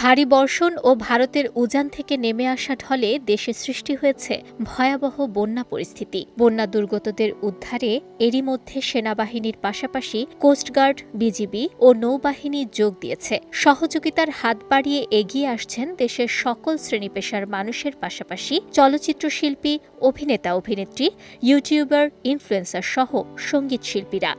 ভারী বর্ষণ ও ভারতের উজান থেকে নেমে আসা ঢলে দেশে সৃষ্টি হয়েছে ভয়াবহ বন্যা পরিস্থিতি। বন্যা দুর্গতদের উদ্ধারে এরই মধ্যে সেনাবাহিনীর পাশাপাশি কোস্টগার্ড বিজিবি ও নৌবাহিনী যোগ দিয়েছে। সহযোগিতার হাত বাড়িয়ে এগিয়ে আসছেন দেশের সকল শ্রেণি পেশার মানুষের পাশাপাশি চলচ্চিত্র শিল্পী, অভিনেতা, অভিনেত্রী, ইউটিউবার, ইনফ্লুয়েন্সার সহ সংগীত শিল্পীরা।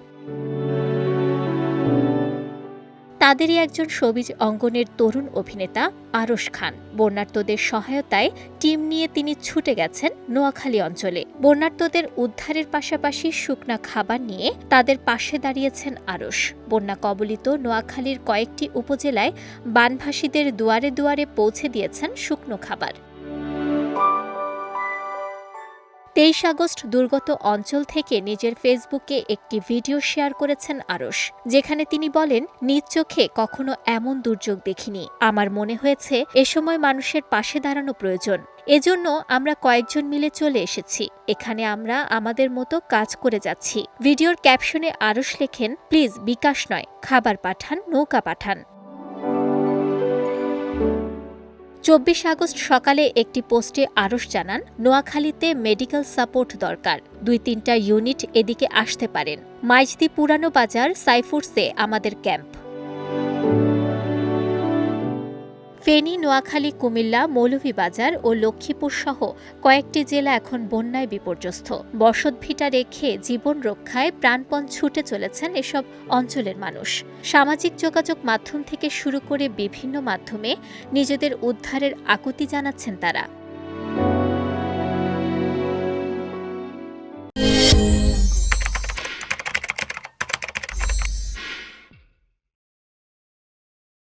তাদেরই একজন সবিজ অঙ্গনের তরুণ অভিনেতা আরস খান। বন্যার্তদের সহায়তায় টিম নিয়ে তিনি ছুটে গেছেন নোয়াখালী অঞ্চলে। বন্যার্তদের উদ্ধারের পাশাপাশি শুকনা খাবার নিয়ে তাদের পাশে দাঁড়িয়েছেন আরশ। বন্যা কবলিত নোয়াখালীর কয়েকটি উপজেলায় বানভাসীদের দুয়ারে দুয়ারে পৌঁছে দিয়েছেন শুকনো খাবার। তেইশ আগস্ট দুর্গত অঞ্চল থেকে নিজের ফেসবুকে একটি ভিডিও শেয়ার করেছেন আরশ, যেখানে তিনি বলেন, নিজ চোখে কখনো এমন দুর্যোগ দেখিনি। আমার মনে হয়েছে, এ সময় মানুষের পাশে দাঁড়ানো প্রয়োজন। এজন্য আমরা কয়েকজন মিলে চলে এসেছি। এখানে আমরা আমাদের মতো কাজ করে যাচ্ছি। ভিডিওর ক্যাপশনে আরশ লেখেন, প্লিজ বিকাশ নয়, খাবার পাঠান, নৌকা পাঠান। চব্বিশ আগস্ট সকালে একটি পোস্টে আরস জানান, নোয়াখালীতে মেডিকেল সাপোর্ট দরকার। দুই তিনটা ইউনিট এদিকে আসতে পারেন। মাইজদি পুরানো বাজার সাইফুরসে আমাদের ক্যাম্প। ফেনী, নোয়াখালী, কুমিল্লা, মৌলভীবাজার ও লক্ষ্মীপুর সহ কয়েকটি জেলা এখন বন্যায় বিপর্যস্ত। বসতভিটা রেখে জীবন রক্ষায় প্রাণপণ ছুটে চলেছেন এসব অঞ্চলের মানুষ। সামাজিক যোগাযোগ মাধ্যম থেকে শুরু করে বিভিন্ন মাধ্যমে নিজেদের উদ্ধারের আকুতি জানাচ্ছেন তারা।